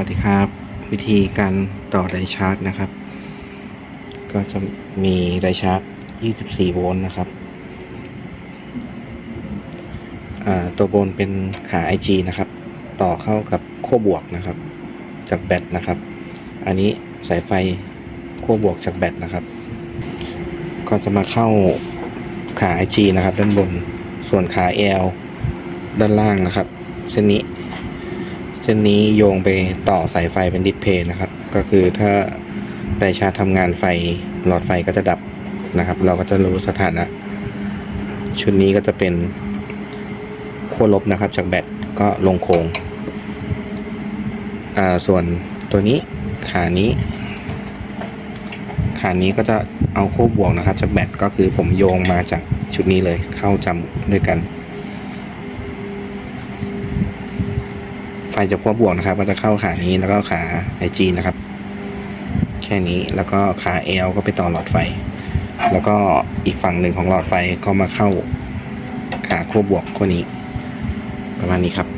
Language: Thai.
วัสดีครับ วิธีการต่อไดชาร์จนะครับ ก็จะมีไดชาร์จ 24 โวลต์นะครับตัวบนเป็นขา IG นะครับ ต่อเข้ากับขั้วบวกนะครับ จากแบตนะครับ อันนี้สายไฟขั้วบวกจากแบตนะครับ ก็จะมาเข้าขา IG นะครับ ด้านบนส่วนขา L ด้านล่างนะครับ เส้นนี้ เส้นนี้โยงไปต่อสายไฟเป็นดิสเพย์นะครับ ก็คือถ้าไดชาร์จทำงานไฟหลอดไฟก็จะดับนะครับ เราก็จะรู้สถานะ ชุดนี้ก็จะเป็นขั้วลบนะครับ จากแบตก็ลงโคงอ่าส่วนตัวนี้ขานี้ขานี้ก็จะเอาขั้วบวกนะครับจากแบตก็คือผมโยงมาจากชุดนี้เลยเข้าจำด้วยกัน ไฟจากขั้วบวกนะครับ ก็จะเข้าขานี้แล้วก็ขาไอจีนะครับ แค่นี้แล้วก็ขา L ก็ไปต่อหลอดไฟ แล้วก็อีกฝั่งหนึ่งของหลอดไฟก็มาเข้าขาขั้วบวกขั้วนี้ ประมาณนี้ครับ